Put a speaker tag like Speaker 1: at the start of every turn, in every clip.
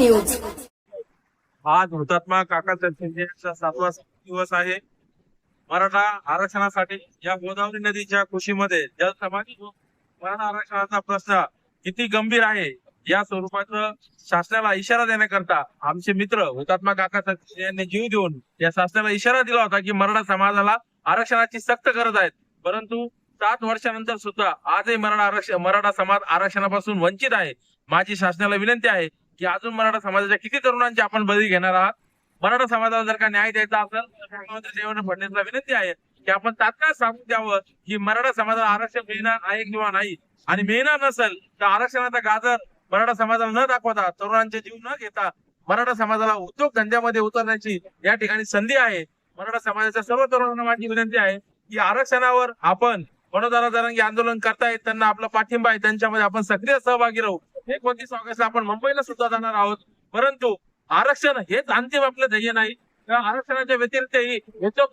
Speaker 1: आज हुतात्मा काकासाहेब शिंदे यांचा सातवा दिवस आहे. मराठा आरक्षणासाठी या गोदावरी नदीच्या कुशीमध्ये जल समाधी मराठा आरक्षणाचा प्रश्न किती गंभीर आहे या स्वरूपाचं शासनाला इशारा देण्याकरता आमचे मित्र हुतात्मा काकासाहेब शिंदे यांनी जीव देऊन या शासनाला इशारा दिला होता की मराठा समाजाला आरक्षणाची सक्त गरज आहे. परंतु सात वर्षानंतर सुद्धा आजही मराठा आरक्षण मराठा समाज आरक्षणापासून वंचित आहे. माझी शासनाला विनंती आहे की अजून मराठा समाजाच्या किती तरुणांची आपण बळी घेणार आहात? मराठा समाजाला जर का न्याय द्यायचा असेल तर मुख्यमंत्री देवेंद्र फडणवीसला विनंती आहे की आपण तात्काळ सांगून द्यावं की मराठा समाजाला आरक्षण मिळणार आहे किंवा नाही. आणि मिळणार नसेल तर आरक्षणाचा गाजर मराठा समाजाला न दाखवता तरुणांचे जीव न घेता मराठा समाजाला उद्योग धंद्यामध्ये उतरण्याची या ठिकाणी संधी आहे. मराठा समाजाच्या सर्व तरुणांना माझी विनंती आहे की आरक्षणावर आपण मनोदारा जरांगी आंदोलन करतायत त्यांना आपला पाठिंबा आहे त्यांच्यामध्ये आपण सक्रिय सहभागी राहू. एकोणतीस ऑगस्टला आपण मुंबईला सुद्धा जाणार आहोत. परंतु आरक्षण हेच अंतिम आपलं ध्येय नाही. आरक्षणाच्या व्यतिरिक्तही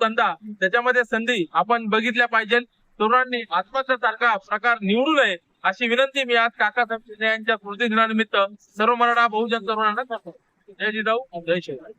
Speaker 1: धंदा. त्याच्यामध्ये संधी आपण बघितल्या पाहिजे तरुणांनी आत्महत्या सारखा प्रकार निवडू नये अशी विनंती मी आज काका यांच्या स्मृती दिनानिमित्त सर्व मराठा बहुजन तरुणांना करतो. जय जिजाऊ जय शिवराय.